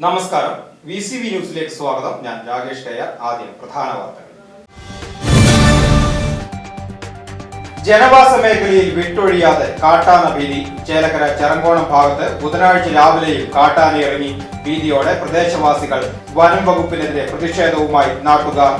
നമസ്കാരം. V C V ന്യൂസിലേക്ക് സ്വാഗതം. ഞാൻ രാകേഷ് കയ്യാർ. ആദ്യം പ്രധാന വാർത്തകൾ. ജനവാസ മേഖലയിൽ വിട്ടൊഴിയാതെ കാട്ടാന ഭീതി. ചേലക്കര ചെറങ്കോണം ഭാഗത്ത് ബുധനാഴ്ച രാവിലെയും കാട്ടാന ഇറങ്ങി ഭീതിയോടെ പ്രദേശവാസികൾ വനം വകുപ്പിനെതിരെ പ്രതിഷേധവുമായി നാട്ടുകാർ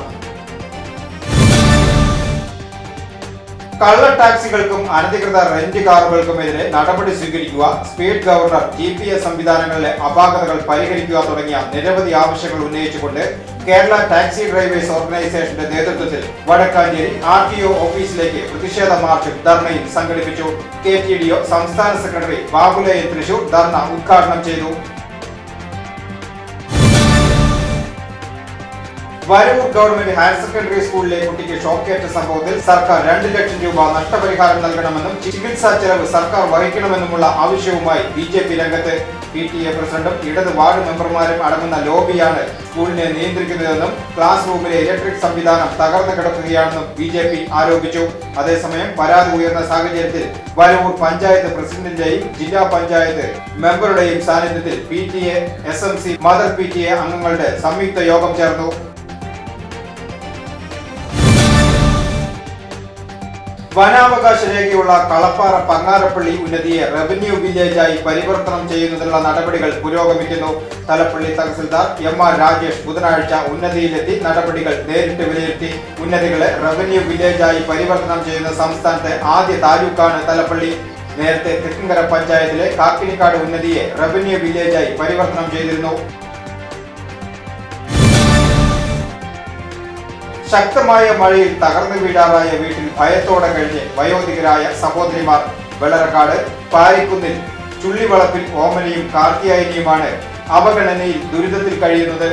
കള്ള ടാക്സികൾക്കും അനധികൃത റെന്റ് കാറുകൾക്കുമെതിരെ നടപടി സ്വീകരിക്കുക speed governor G P S സംവിധാനങ്ങളിലെ അപാകതകൾ പരിഹരിക്കുക തുടങ്ങിയ നിരവധി ആവശ്യങ്ങൾ ഉന്നയിച്ചുകൊണ്ട് കേരള ടാക്സി ഡ്രൈവേഴ്സ് ഓർഗനൈസേഷന്റെ നേതൃത്വത്തിൽ വടക്കാഞ്ചേരി ആർ ടി ഒ ഓഫീസിലേക്ക് പ്രതിഷേധ മാർച്ചും ധർണയും സംഘടിപ്പിച്ചു. കെ ടി ഡി ഒ സംസ്ഥാന സെക്രട്ടറി ബാബുലയെ തൃശൂർ ധർണ ഉദ്ഘാടനം ചെയ്തു. വരവൂർ ഗവൺമെന്റ് ഹയർ സെക്കൻഡറി സ്കൂളിലെ കുട്ടിക്ക് ഷോക്കേറ്റ സംഭവത്തിൽ സർക്കാർ രണ്ട് ലക്ഷം രൂപ നഷ്ടപരിഹാരം നൽകണമെന്നും ചികിത്സാ ചെലവ് സർക്കാർ വഹിക്കണമെന്നുമുള്ള ആവശ്യവുമായി ബി ജെ പി രംഗത്ത് പി ടി എ പ്രസിഡന്റും ഇടത് വാർഡ് മെമ്പർമാരും അടങ്ങുന്ന ലോബിയാണ് സ്കൂളിനെ നിയന്ത്രിക്കുന്നതെന്നും ക്ലാസ് റൂമിലെ ഇലക്ട്രിക് സംവിധാനം തകർന്നു കിടക്കുകയാണെന്നും ബി ജെ പി ആരോപിച്ചു. അതേസമയം പരാതി ഉയർന്ന സാഹചര്യത്തിൽ വരവൂർ പഞ്ചായത്ത് പ്രസിഡന്റിന്റെയും ജില്ലാ പഞ്ചായത്ത് മെമ്പറുടെയും സാന്നിധ്യത്തിൽ P T A S M C mother P T A അംഗങ്ങളുടെ സംയുക്ത യോഗം ചേർന്നു. വനാവകാശ രേഖയുള്ള കളപ്പാറ പങ്ങാരപ്പള്ളി ഉന്നതിയെ റവന്യൂ വില്ലേജായി പരിവർത്തനം ചെയ്യുന്നതിനുള്ള നടപടികൾ പുരോഗമിക്കുന്നു. തലപ്പള്ളി തഹസിൽദാർ എം ആർ രാജേഷ് ബുധനാഴ്ച ഉന്നതിയിലെത്തി നടപടികൾ നേരിട്ട് വിലയിരുത്തി. ഉന്നതികളെ റവന്യൂ വില്ലേജായി പരിവർത്തനം ചെയ്യുന്ന സംസ്ഥാനത്തെ ആദ്യ താലൂക്കാണ് തലപ്പള്ളി. നേരത്തെ തെക്കിങ്കര പഞ്ചായത്തിലെ കാക്കിനിക്കാട് ഉന്നതിയെ റവന്യൂ വില്ലേജായി പരിവർത്തനം ചെയ്തിരുന്നു. ശക്തമായ മഴയിൽ തകർന്നു വീഴാറായ വീട്ടിൽ ഭയത്തോടെ കഴിഞ്ഞ് വയോധികരായ സഹോദരിമാർ വെള്ളറക്കാട് പാരിക്കുന്നിൽ ചുള്ളിവളപ്പിൽ ഓമനയും കാർത്തിയായനിയുമാണ് അവഗണനയിൽ ദുരിതത്തിൽ കഴിയുന്നത്.